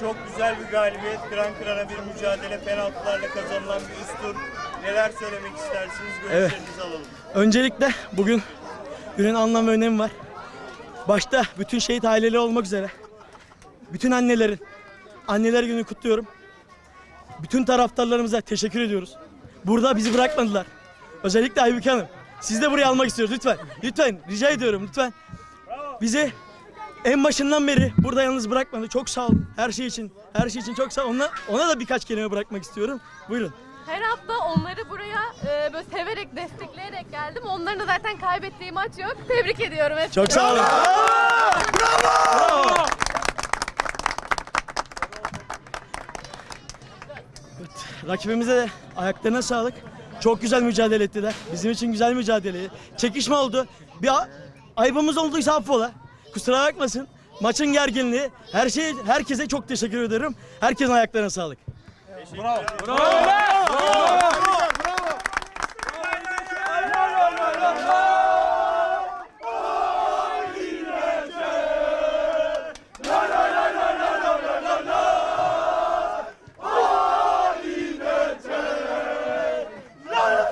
çok güzel bir galibiyet, kıran kırana bir mücadele, penaltılarla kazanılan bir üst tur. Neler söylemek istersiniz? Görüşlerinizi alalım. Öncelikle bugün günün anlam ve önemi var. Başta bütün şehit aileleri olmak üzere bütün annelerin anneler günü kutluyorum. Bütün taraftarlarımıza teşekkür ediyoruz. Burada bizi bırakmadılar. Özellikle Aybüke Hanım. Siz de buraya almak istiyoruz lütfen. Lütfen rica ediyorum lütfen. Bizi en başından beri burada yalnız bırakmadı. Çok sağ olun. Her şey için. Her şey için çok sağ olun. Ona, ona da birkaç kelime bırakmak istiyorum. Buyurun. Her hafta onları buraya e, böyle severek, destekleyerek geldim. Onların da zaten kaybettiği maç yok. Tebrik ediyorum hepsini. Çok sağ olun. Bravo! Evet, rakibimize de ayaklarına sağlık. Çok güzel mücadele ettiler. Bizim için güzel mücadele. Çekişme oldu. Bir a- ayıbımız olduysa affola. Kusura bakmasın. Maçın gerginliği. Her şey herkese çok teşekkür ederim. Herkesin ayaklarına sağlık. Bravo.